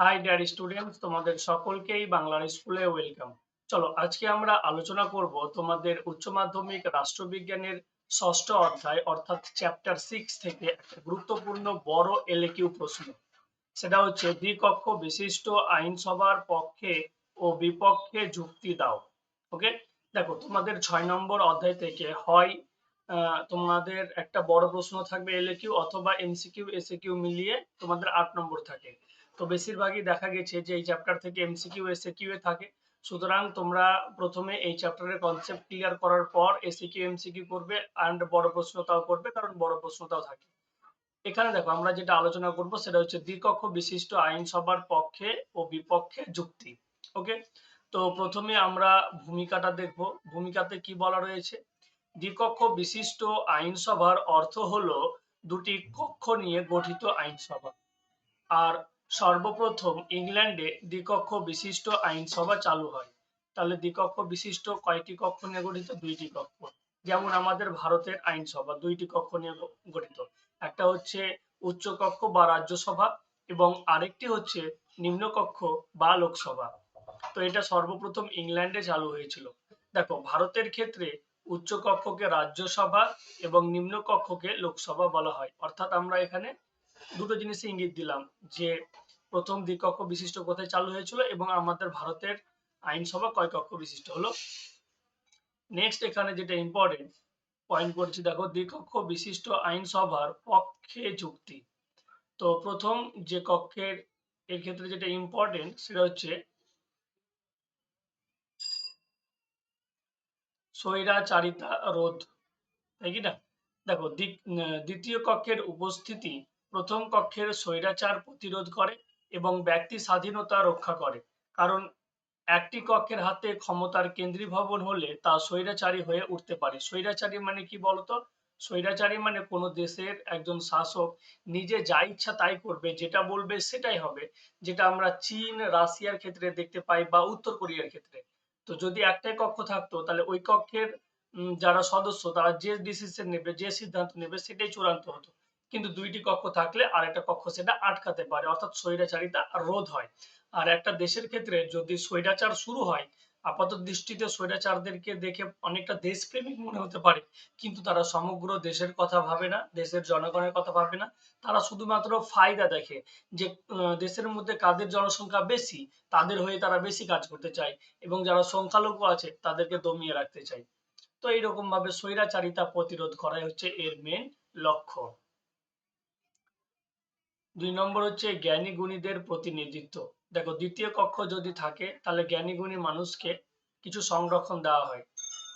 High dear students তোমাদের সকলকেই বাংলার স্কুলে ওয়েলকাম চলো, আজকে আমরা আলোচনা করব তোমাদের উচ্চ মাধ্যমিক রাষ্ট্রবিজ্ঞানের ষষ্ঠ অধ্যায়, অর্থাৎ চ্যাপ্টার সিক্স থেকে একটা গুরুত্বপূর্ণ বড় এলকিউ প্রশ্ন। সেটা হচ্ছে দ্বিকক্ষ বিশিষ্ট আইনসভার পক্ষে ও বিপক্ষে যুক্তি দাও। ওকে দেখো, তোমাদের ছয় নম্বর অধ্যায় থেকে হয় তোমাদের একটা বড় প্রশ্ন থাকবে এলকিউ অথবা এমসিকিউ এসিকিউ মিলিয়ে তোমাদের আট নম্বর থাকে। তো বেশিরভাগই দেখা গেছে যে এই চ্যাপ্টার থেকে এমসিকিউ এসএকিউ এ থাকে। সুতরাং তোমরা প্রথমে এই চ্যাপ্টারের কনসেপ্ট ক্লিয়ার করার পর এসিকিউ এমসিকিউ করবে অ্যান্ড বড় প্রশ্নটাও করবে, কারণ বড় প্রশ্নটাও থাকে। এখানে দেখো, আমরা যেটা আলোচনা করব সেটা হচ্ছে দ্বিকক্ষ বিশিষ্ট আইনসভার পক্ষে ও বিপক্ষে যুক্তি ওকে তো প্রথমে আমরা ভূমিকাটা দেখব। ভূমিকাতে কি বলা রয়েছে? দ্বিকক্ষ বিশিষ্ট আইনসভার অর্থ হলো দুটি কক্ষ নিয়ে গঠিত আইনসভা। আর সর্বপ্রথম ইংল্যান্ডে দ্বিকক্ষ বিশিষ্ট আইনসভা চালু হয়। তাহলে দ্বিকক্ষ বিশিষ্ট কয়টি কক্ষ নিয়ে গঠিত? দুইটি কক্ষ। যেমন আমাদের ভারতের আইনসভা দুইটি কক্ষ নিয়ে গঠিত। একটা হচ্ছে উচ্চ কক্ষ বা রাজ্যসভা এবং আরেকটি হচ্ছে নিম্নকক্ষ বা লোকসভা। তো এটা সর্বপ্রথম ইংল্যান্ডে চালু হয়েছিল। দেখো, ভারতের ক্ষেত্রে উচ্চ কক্ষকে রাজ্যসভা এবং নিম্ন কক্ষকে লোকসভা বলা হয়। অর্থাৎ আমরা এখানে দুটো জিনিস ইঙ্গিত দিলাম যে প্রথম দ্বিকক্ষ বিশিষ্ট কোথায় চালু হয়েছিল এবং আমাদের ভারতের আইনসভা কয় কক্ষ বিশিষ্ট হলো? নেক্সট এখানে যেটা ইম্পর্টেন্ট পয়েন্ট করছি, দেখো দ্বিকক্ষ বিশিষ্ট আইনসভার পক্ষে যুক্তি তো প্রথম যে কক্ষের, এর ক্ষেত্রে যেটা ইম্পর্টেন্ট সেটা হচ্ছে স্বৈরাচারিতা রোধ, তাই কি না দেখো দ্বিতীয় কক্ষের উপস্থিতি প্রথম কক্ষের স্বৈরাচার প্রতিরোধ করে এবং ব্যক্তি স্বাধীনতা রক্ষা করে। কারণ একটি কক্ষের হাতে ক্ষমতার কেন্দ্রীভবন হলে তা স্বৈরাচারী হয়ে উঠতে পারে। স্বৈরাচারী মানে কি বলতো? স্বৈরাচারী মানে কোনো দেশের একজন শাসক নিজে যা ইচ্ছা তাই করবে, যেটা বলবে সেটাই হবে, যেটা আমরা চীন, রাশিয়ার ক্ষেত্রে দেখতে পাই বা উত্তর কোরিয়ার ক্ষেত্রে। তো যদি একটাই কক্ষ থাকতো, তাহলে ওই কক্ষের যারা সদস্য, তারা যে ডিসিশন নেবে, যে সিদ্ধান্ত নেবে, সেটাই চূড়ান্ত হতো। কিন্তু দুইটি কক্ষ থাকলে আর একটা কক্ষ সেটা আটকাতে পারে, অর্থাৎ স্বৈরাচারিতা রোধ হয়। আর একটা দেশের ক্ষেত্রে যদি স্বৈরাচার শুরু হয়, আপাত দৃষ্টিতে স্বৈরাচারদেরকে দেখে অনেকটা দেশপ্রেমিক মনে হতে পারে, কিন্তু তারা সমগ্র দেশের কথা ভাবে না, দেশের জনগণের কথা ভাবে না। তারা শুধুমাত্র ফায়দা দেখে যে দেশের মধ্যে কাদের জনসংখ্যা বেশি, তাদের হয়ে তারা বেশি কাজ করতে চায় এবং যারা সংখ্যালঘু আছে, তাদেরকে দমিয়ে রাখতে চায়। তো এইরকম ভাবে স্বৈরাচারিতা প্রতিরোধ করাই হচ্ছে এর মেন লক্ষ্য। দুই নম্বর হচ্ছে জ্ঞানী গুণীদের প্রতিনিধিত্ব। দেখো, দ্বিতীয় কক্ষ যদি থাকে, তাহলে জ্ঞানী গুণী মানুষকে কিছু সংরক্ষণ দেওয়া হয়।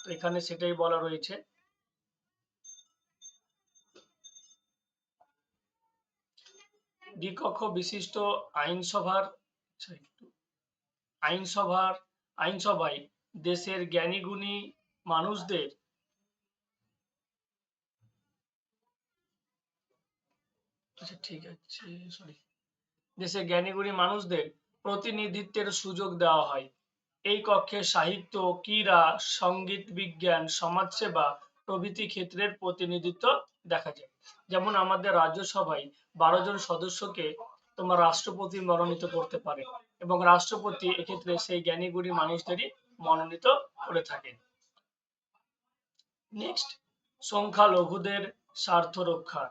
তো এখানে সেটাই বলা রয়েছে। দ্বিকক্ষ বিশিষ্ট আইনসভার আইনসভার, আইনসভায় দেশের জ্ঞানী গুণী মানুষদের আচ্ছা ঠিক আছে সরি দেশে জ্ঞানীগুণী মানুষদের প্রতিনিধিত্বের সুযোগ দেওয়া হয়। এই কক্ষে সাহিত্য, ক্রীড়া, সংগীত বিজ্ঞান, সমাজসেবা, প্রভৃতি ক্ষেত্রের প্রতিনিধিত্ব দেখা যায়। যেমন আমাদের রাজ্যসভায় বারো জন সদস্যকে তোমার রাষ্ট্রপতি মনোনীত করতে পারে এবং রাষ্ট্রপতি এক্ষেত্রে সেই জ্ঞানীগুণী মানুষদেরই মনোনীত করে থাকেন। নেক্সট সংখ্যালঘুদের স্বার্থ রক্ষা।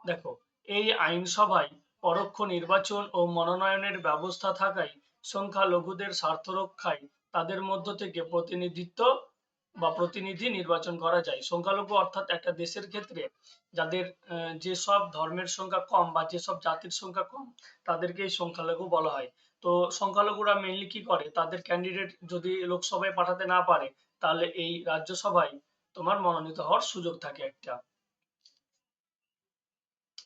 দেখো এই আইনসভায় পরোক্ষ নির্বাচন ও মনোনয়নের ব্যবস্থা থাকায় সংখ্যালঘুদের স্বার্থ রক্ষায় তাদের মধ্য থেকে প্রতিনিধিত্ব বা প্রতিনিধি নির্বাচন করা যায়। সংখ্যালঘু অর্থাৎ একটা দেশের ক্ষেত্রে যাদের যেসব ধর্মের সংখ্যা কম বা যেসব জাতির সংখ্যা কম তাদেরকে সংখ্যালঘু বলা হয়। তো সংখ্যালঘুরা মেনলি কি করে? তাদের ক্যান্ডিডেট যদি লোকসভায় পাঠাতে না পারে, তাহলে এই রাজ্যসভায় তোমার মনোনীত হওয়ার সুযোগ থাকে একটা।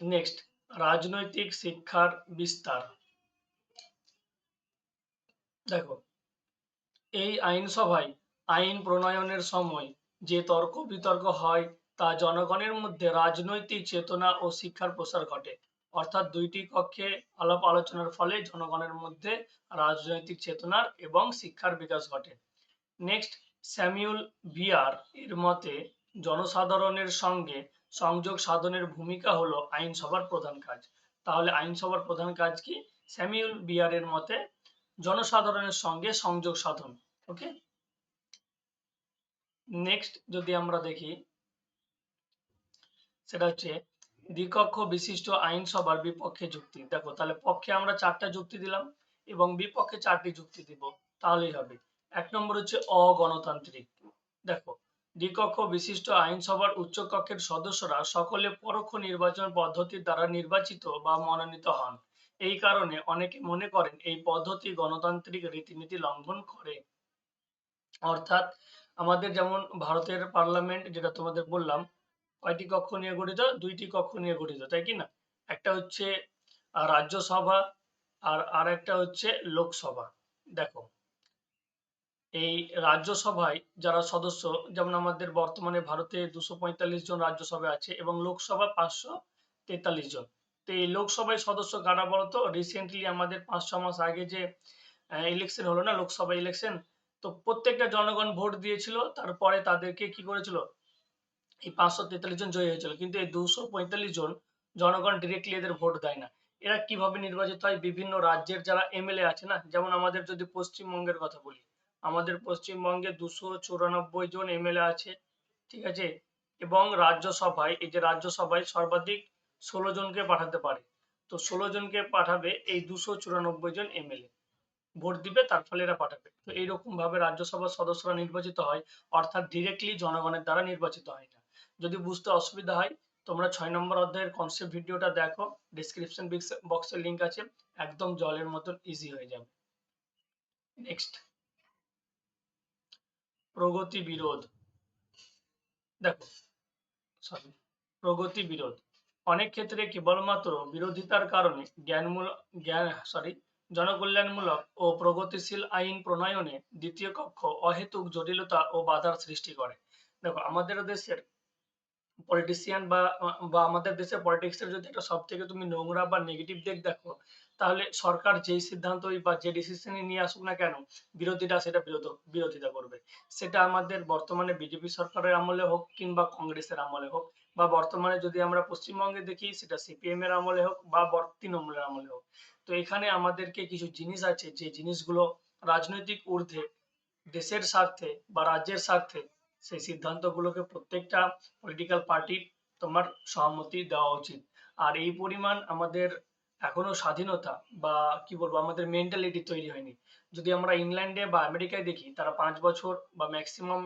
নেক্সট রাজনৈতিক শিক্ষার বিস্তার। দেখো, এই আইনসভায় আইন প্রণয়নের সময় যে তর্ক বিতর্ক হয় তা জনগণের মধ্যে রাজনৈতিক চেতনা ও শিক্ষার প্রসার ঘটে। অর্থাৎ দুইটি কক্ষে আলাপ আলোচনার ফলে জনগণের মধ্যে রাজনৈতিক চেতনার এবং শিক্ষার বিকাশ ঘটে। নেক্সট স্যামিউল বিয়ার এর মতে, জনসাধারণের সঙ্গে সংযোগ সাধনের ভূমিকা হলো আইনসভার প্রধান কাজ। তাহলে আইনসভার প্রধান কাজ কি? স্যামিউল বিয়ারের মতে জনসাধারণের সঙ্গে সংযোগ সাধন ওকে নেক্সট যদি আমরা দেখি, সেটা হচ্ছে দ্বিকক্ষ বিশিষ্ট আইনসভার বিপক্ষে যুক্তি। দেখো, তাহলে পক্ষে আমরা চারটা যুক্তি দিলাম এবং বিপক্ষে চারটি যুক্তি দিব, তাহলেই হবে। এক নম্বর হচ্ছে অগণতান্ত্রিক। দেখো দ্বিকক্ষ বিশিষ্ট আইনসভার উচ্চকক্ষের সদস্যরা সকলে পরোক্ষ নির্বাচন পদ্ধতির দ্বারা নির্বাচিত বা মনোনীত হন। এই কারণে অনেকে মনে করেন এই পদ্ধতি গণতান্ত্রিক রীতিনীতি লঙ্ঘন করে। অর্থাৎ আমাদের যেমন ভারতের পার্লামেন্ট যেটা তোমাদের বললাম, কয়টি কক্ষ নিয়ে গঠিত? দুইটি কক্ষ নিয়ে গঠিত, তাই কি না? একটা হচ্ছে রাজ্যসভা আর আর একটা হচ্ছে লোকসভা। দেখো এই রাজ্যসভায় যারা সদস্য, যেমন আমাদের বর্তমানে ভারতে দুশো পঁয়তাল্লিশ জন রাজ্যসভায় আছে এবং লোকসভা পাঁচশো তেতাল্লিশ জন। তো এই লোকসভায় সদস্য কারা বলতো? রিসেন্টলি আমাদের পাঁচ, ছ মাস আগে যে ইলেকশন হলো না, লোকসভা ইলেকশন তো প্রত্যেকটা জনগণ ভোট দিয়েছিল, তারপরে তাদেরকে কি করেছিল? এই পাঁচশো তেতাল্লিশ জন জয়ী হয়েছিল। কিন্তু এই দুশো পঁয়তাল্লিশ জন জনগণ ডিরেক্টলি এদের ভোট দেয় না। এরা কীভাবে নির্বাচিত হয়? বিভিন্ন রাজ্যের যারা এমএলএ আছে না, যেমন আমাদের যদি পশ্চিমবঙ্গের কথা বলি আমাদের পশ্চিমবঙ্গে দুশো চুরানব্বই জন এমএলএ আছে, ঠিক আছে? এবং রাজ্যসভায়, এই যে রাজ্যসভায় সর্বাধিক ষোলো জনকে পাঠাতে পারে। তো ষোলো জনকে পাঠাবে এই দুশো চুরানব্বই জন এমএলএ। ভোট দিবে, তার ফলে এরা পাঠাবে। তো এইরকম ভাবে রাজ্যসভার সদস্যরা নির্বাচিত হয়, অর্থাৎ ডিরেক্টলি জনগণের দ্বারা নির্বাচিত হয় না যদি বুঝতে অসুবিধা হয়, তোমরা ছয় নম্বর অধ্যায়ের কনসেপ্ট ভিডিওটা দেখো ডিসক্রিপশন বক্সের লিংক আছে, একদম জলের মতন ইজি হয়ে যাবে। নেক্সট প্রগতি বিরোধ। দেখো সরি প্রগতি বিরোধ। অনেক ক্ষেত্রে কেবলমাত্র বিরোধিতার কারণে জ্ঞানমূলক জ্ঞান সরি জনকল্যাণমূলক ও প্রগতিশীল আইন প্রণয়নে দ্বিতীয় কক্ষ অহেতুক জটিলতা ও বাধার সৃষ্টি করে। দেখো, আমাদের দেশের পলিটিশিয়ান বা বা আমাদের দেশের পলিটিক্স এর যদি একটা সব থেকে তুমি নোংরা বা নেগেটিভ দিক দেখো, তাহলে সরকার যেই সিদ্ধান্তই বা যে ডিসিশনই নিয়ে আসুক না কেন, বিরোধীরা সেটা বিরোধিতা করবে। সেটা আমাদের বর্তমানে বিজেপি সরকারের আমলে হোক কিংবা কংগ্রেসের আমলে হোক, বা বর্তমানে যদি আমরা পশ্চিমবঙ্গে দেখি, সেটা সিপিএম এর আমলে হোক বা তৃণমূলের আমলে হোক। তো এখানে আমাদেরকে কিছু জিনিস আছে, যে জিনিসগুলো রাজনৈতিক ঊর্ধ্বে দেশের স্বার্থে বা রাজ্যের স্বার্থে সেই সিদ্ধান্তগুলোকে প্রত্যেকটা পলিটিক্যাল পার্টির তোমার সহমতি দেওয়া উচিত। আর এই পরিমাণ আমাদের এখনও স্বাধীনতা বা কি বলব, আমাদের মেন্টালিটি তৈরি হয়নি। যদি আমরা ইংল্যান্ডে বা আমেরিকায় দেখি, তারা পাঁচ বছর বা ম্যাক্সিমাম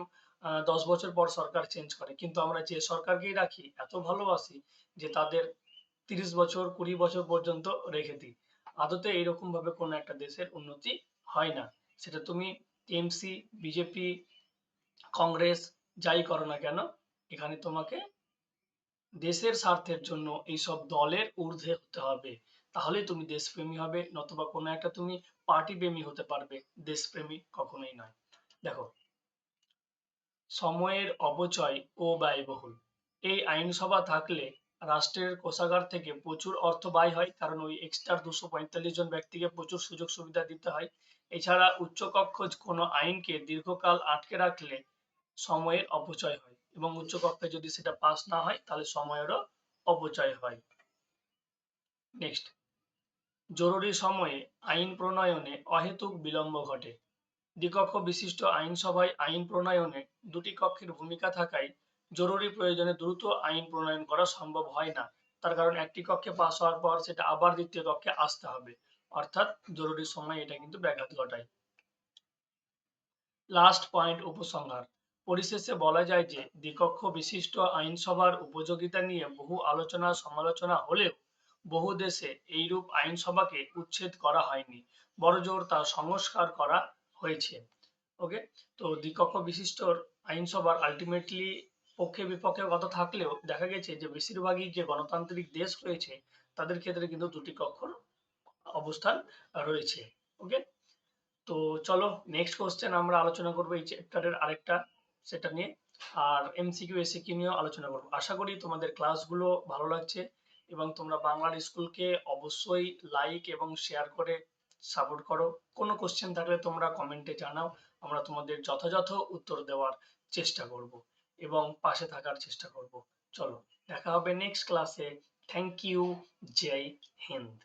দশ বছর পর সরকার চেঞ্জ করে। কিন্তু আমরা যে সরকারকেই রাখি, এত ভালোবাসি যে তাদের তিরিশ বছর, কুড়ি বছর পর্যন্ত রেখে দিই। আদতে এরকম ভাবে কোনো একটা দেশের উন্নতি হয় না। সেটা তুমি টিএমসি বিজেপি কংগ্রেস যাই করো না কেন, এখানে তোমাকে দেশের স্বার্থের জন্য এইসব দলের ঊর্ধ্বে হতে হবে। তাহলে তুমি দেশপ্রেমী হবে, নতুবা কোনো একটা তুমি পার্টি প্রেমী হতে পারবে। দেশপ্রেমী কখনোই নয়। দেখো, সময়ের অপচয় ও ব্যয়বহুল। এই আইনসভা থাকলে রাষ্ট্রের কোষাগার থেকে প্রচুর অর্থ ব্যয় হয়, কারণ ওই এক্সট্রা দুশো পঁয়তাল্লিশ জন ব্যক্তিকে প্রচুর সুযোগ সুবিধা দিতে হয়। এছাড়া উচ্চকক্ষ কোনো আইনকে দীর্ঘকাল আটকে রাখলে সময়ের অপচয় হয় এবং উচ্চকক্ষে যদি সেটা পাস না হয়, তাহলে সময়েরও অপচয় হয়। নেক্সট জরুরি সময়ে আইন প্রণয়নে অহেতুক বিলম্ব ঘটে। দ্বিকক্ষ বিশিষ্ট আইনসভায় আইন প্রণয়নে দুটি কক্ষের ভূমিকা থাকায় জরুরি প্রয়োজনে দ্রুত আইন প্রণয়ন করা সম্ভব হয় না। তার কারণ একটি কক্ষে পাস হওয়ার পর সেটা আবার দ্বিতীয় কক্ষে আসতে হবে। অর্থাৎ জরুরি সময় এটা কিন্তু ব্যাঘাত ঘটায়। লাস্ট পয়েন্ট উপসংহার। পরিশেষে বলা যায় যে, দ্বিকক্ষ বিশিষ্ট আইনসভার উপযোগিতা নিয়ে বহু আলোচনা সমালোচনা হলেও বহু দেশে এইরূপ আইনসভাকে উচ্ছেদ করা হয়নি। বড়জোর তা সংস্কার করা হয়েছে। ওকে? তো দ্বিকক্ষ বিশিষ্ট আইনসভার আলটিমেটলি পক্ষে বিপক্ষে কথা থাকলেও দেখা গেছে যে, বেশিরভাগই যে গণতান্ত্রিক দেশ রয়েছে, তাদের ক্ষেত্রে কিন্তু দুটি কক্ষর অবস্থান রয়েছে। ওকে? তো চলো নেক্সট কোশ্চেন আমরা আলোচনা করব এই চ্যাপ্টারের আরেকটা সেটা নিয়ে। আর এমসিকিউ এসিকিউ নিয়েও আলোচনা করব। আশা করি তোমাদের ক্লাসগুলো ভালো লাগছে এবং তোমরা বাংলার স্কুলকে অবশ্যই লাইক এবং শেয়ার করে সাপোর্ট করো। কোনো কোশ্চেন থাকলে তোমরা কমেন্টে জানাও। আমরা তোমাদের যথাযথ উত্তর দেওয়ার চেষ্টা করব এবং পাশে থাকার চেষ্টা করব। চলো, দেখা হবে নেক্সট ক্লাসে থ্যাংক ইউ জয় হিন্দ